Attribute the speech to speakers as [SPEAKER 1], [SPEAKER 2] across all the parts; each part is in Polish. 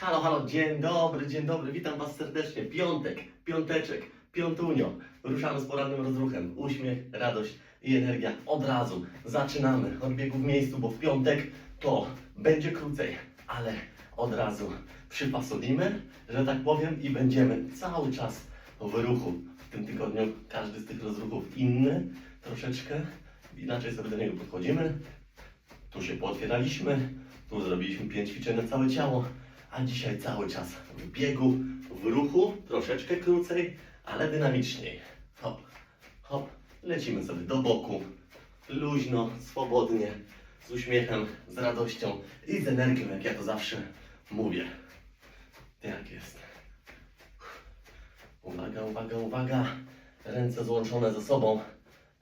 [SPEAKER 1] Halo, halo, dzień dobry, dzień dobry, witam Was serdecznie. Piątek, piąteczek, piątunio. Ruszamy z porannym rozruchem. Uśmiech, radość i energia. Od razu zaczynamy od biegu w miejscu, bo w piątek to będzie krócej, ale od razu przypasolimy, że tak powiem, i będziemy cały czas w ruchu. W tym tygodniu każdy z tych rozruchów inny, troszeczkę inaczej sobie do niego podchodzimy. Tu się pootwieraliśmy, tu zrobiliśmy pięć ćwiczeń na całe ciało, a dzisiaj cały czas w biegu, w ruchu, troszeczkę krócej, ale dynamiczniej. Hop, hop, lecimy sobie do boku, luźno, swobodnie, z uśmiechem, z radością i z energią, jak ja to zawsze mówię. Tak jest. Uwaga, uwaga, uwaga. Ręce złączone ze sobą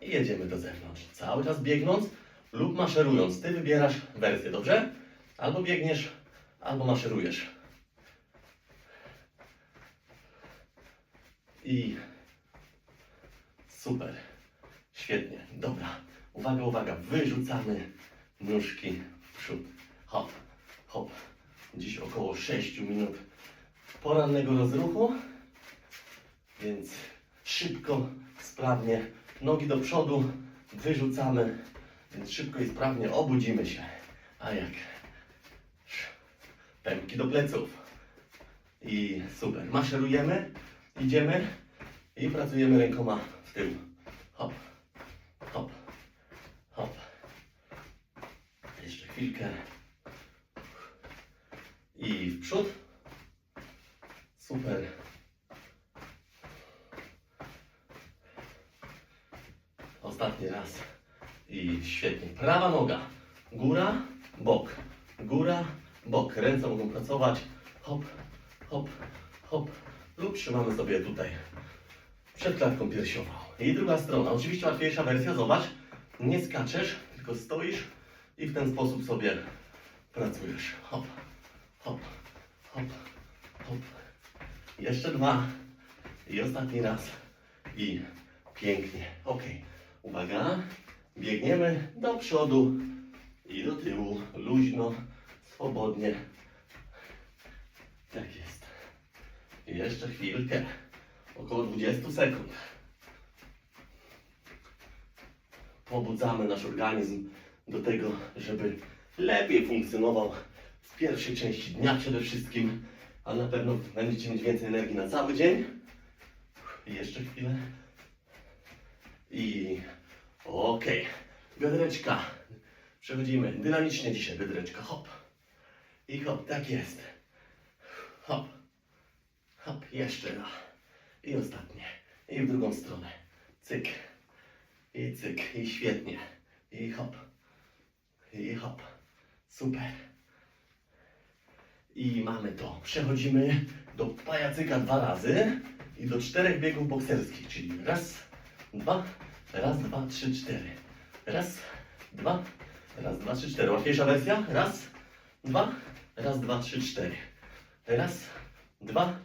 [SPEAKER 1] i jedziemy do zewnątrz. Cały czas biegnąc lub maszerując. Ty wybierasz wersję, dobrze? Albo biegniesz, albo maszerujesz. I super. Świetnie. Dobra. Uwaga, uwaga. Wyrzucamy nóżki w przód. Hop, hop. Dziś około 6 minut porannego rozruchu. Więc szybko, sprawnie. Nogi do przodu. Wyrzucamy. Więc szybko i sprawnie obudzimy się. A jak? Pępki do pleców. I super. Maszerujemy, idziemy i pracujemy rękoma w tył. Hop, hop, hop. Jeszcze chwilkę. I w przód. Super. Ostatni raz. I świetnie. Prawa noga. Góra, bok. Góra, bok. Ręce mogą pracować. Hop, hop, hop. Lub trzymamy sobie tutaj przed klatką piersiową. I druga strona. Oczywiście łatwiejsza wersja. Zobacz. Nie skaczesz, tylko stoisz i w ten sposób sobie pracujesz. Hop, hop, hop, hop. Jeszcze dwa. I ostatni raz. I pięknie. Ok. Uwaga. Biegniemy do przodu i do tyłu. Luźno, swobodnie. Tak jest. I jeszcze chwilkę. Około 20 sekund. Pobudzamy nasz organizm do tego, żeby lepiej funkcjonował w pierwszej części dnia przede wszystkim, a na pewno będziecie mieć więcej energii na cały dzień. I jeszcze chwilę. I okej. Biodreczka. Przechodzimy dynamicznie dzisiaj, biodreczka. Hop. I hop, tak jest. Hop. Hop, jeszcze raz. I ostatnie. I w drugą stronę. Cyk. I cyk. I świetnie. I hop. I hop. Super. I mamy to. Przechodzimy do pajacyka dwa razy i do czterech biegów bokserskich, czyli raz, dwa, raz, dwa, trzy, cztery. Raz, dwa, raz, dwa, trzy, cztery. Łatwiejsza wersja? Raz, dwa, raz, dwa, trzy, cztery. Raz, dwa,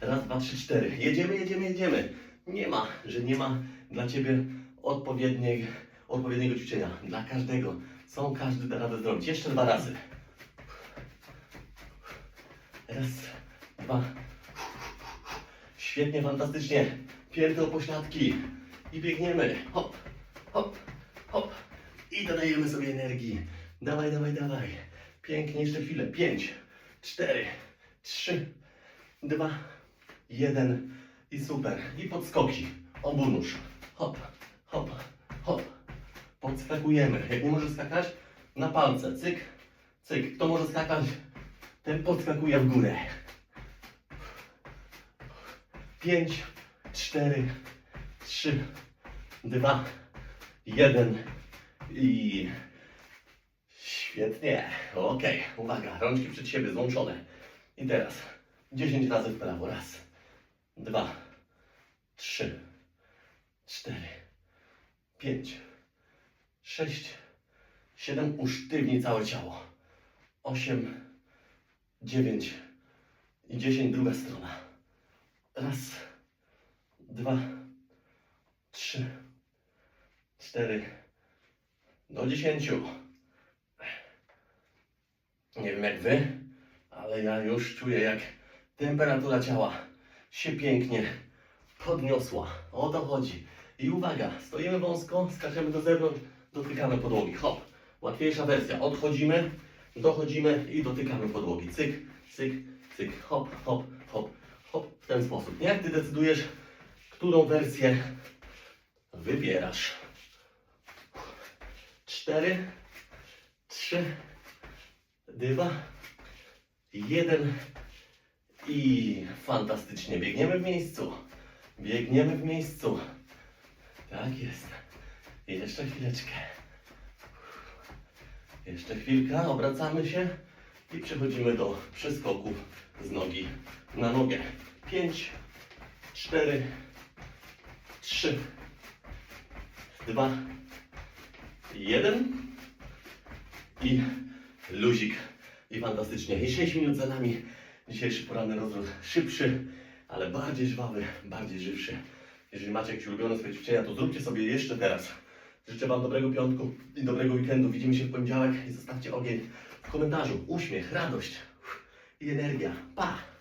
[SPEAKER 1] raz, dwa, trzy, cztery. Jedziemy, jedziemy, jedziemy. Nie ma, że nie ma dla Ciebie odpowiedniej, odpowiedniego ćwiczenia. Dla każdego. Są, każdy da radę zrobić. Jeszcze dwa razy. Raz, dwa. Świetnie, fantastycznie. O pośladki. I biegniemy. Hop, hop, hop. I dodajemy sobie energii. Dawaj, dawaj, dawaj. Pięknie, jeszcze chwilę. Pięć, cztery, trzy, dwa, jeden. I super. I podskoki. Obu nóż. Hop, hop, hop. Podskakujemy. Jak nie możesz skakać, na palce. Cyk, cyk. Kto może skakać, ten podskakuje w górę. Pięć, cztery, trzy, dwa, jeden i świetnie. Okej, uwaga, rączki przed siebie złączone. I teraz 10 razy w prawo. Raz, dwa, trzy, cztery, pięć, sześć, siedem. Usztywnij całe ciało. Osiem, dziewięć i dziesięć. Druga strona. Raz, dwa, trzy, cztery, do dziesięciu. Nie wiem jak wy, Ale ja już czuję, jak temperatura ciała się pięknie podniosła. O to chodzi. I uwaga, stoimy wąsko, skaczemy do zewnątrz, dotykamy podłogi. Hop. Łatwiejsza wersja. Odchodzimy, dochodzimy i dotykamy podłogi. Cyk, cyk, cyk. Hop, hop, hop, hop. W ten sposób. Jak ty decydujesz, którą wersję wybierasz? Cztery, trzy, dwa, jeden i fantastycznie. Biegniemy w miejscu. Biegniemy w miejscu. Tak jest. Jeszcze chwileczkę. Jeszcze chwilka, obracamy się i przechodzimy do przeskoków z nogi na nogę. Pięć, cztery, trzy, dwa, jeden i luzik. I fantastycznie. I 6 minut za nami. Dzisiejszy poranny rozruch szybszy, ale bardziej żwawy, bardziej żywszy. Jeżeli macie jakieś ulubione swoje ćwiczenia, to zróbcie sobie jeszcze teraz. Życzę Wam dobrego piątku i dobrego weekendu. Widzimy się w poniedziałek i zostawcie ogień w komentarzu. Uśmiech, radość i energia. Pa!